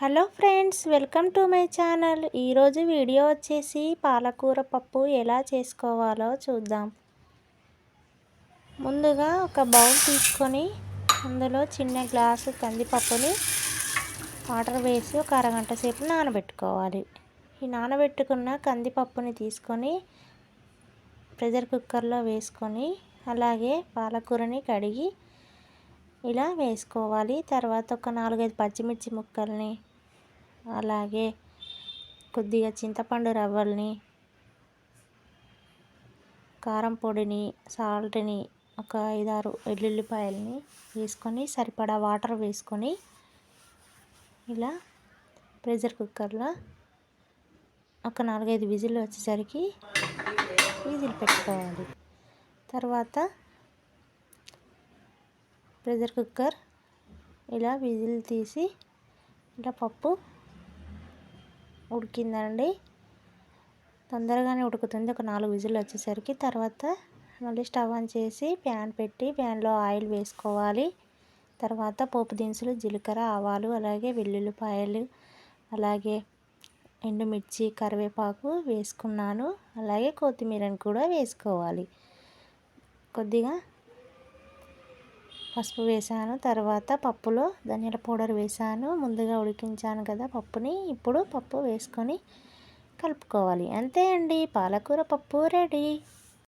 Hello friends welcome to my channel. ఈరోజు video వచ్చేసి పాలకూర పప్పు ఎలా చేసుకోవాలో చూద్దాం. ముందుగా ఒక బౌల్ తీసుకొని అందులో చిన్న గ్లాసు కందిపప్పుని వాటర్ వేసి ఒక అరగంట సేపు నానబెట్టుకోవాలి. ఈ నానబెట్టుకున్న కందిపప్పుని తీసుకొని ప్రెషర్ కుక్కర్లో వేసుకొని అలాగే పాలకూరని కడిగి ఇలా వేసుకోవాలి. తర్వాత ఒక నాలుగైదు పచ్చిమిర్చి ముక్కల్ని అలాగే కొద్దిగా చింతపండు రవ్వల్ని కారం పొడిని సాల్ట్ని ఒక ఐదారు వెల్లుల్లిపాయలని వేసుకొని సరిపడా వాటర్ వేసుకొని ఇలా ప్రెషర్ కుక్కర్లో ఒక నాలుగైదు విజిల్ వచ్చేసరికి విజిల్ పెట్టుకోవాలి. తర్వాత ప్రెషర్ కుక్కర్ ఇలా విజిల్ తీసి ఇలా పప్పు ఉడికిందండి. తొందరగానే ఉడుకుతుంది. ఒక నాలుగు విజిల్ వచ్చేసరికి తర్వాత మళ్ళీ స్టవ్ ఆన్ చేసి ప్యాన్ పెట్టి ప్యాన్లో ఆయిల్ వేసుకోవాలి. తర్వాత పోపు దినుసులు జీలకర్ర ఆవాలు అలాగే వెల్లుల్లిపాయలు అలాగే ఎండుమిర్చి కరివేపాకు వేసుకున్నాను. అలాగే కొత్తిమీరని కూడా వేసుకోవాలి. కొద్దిగా పసుపు వేసాను తర్వాత పప్పులో ధనియాల పౌడర్ వేసాను. ముందుగా ఉడికించాను కదా పప్పుని. ఇప్పుడు పప్పు వేసుకొని కలుపుకోవాలి. అంతే అండి. పాలకూర పప్పు రెడీ.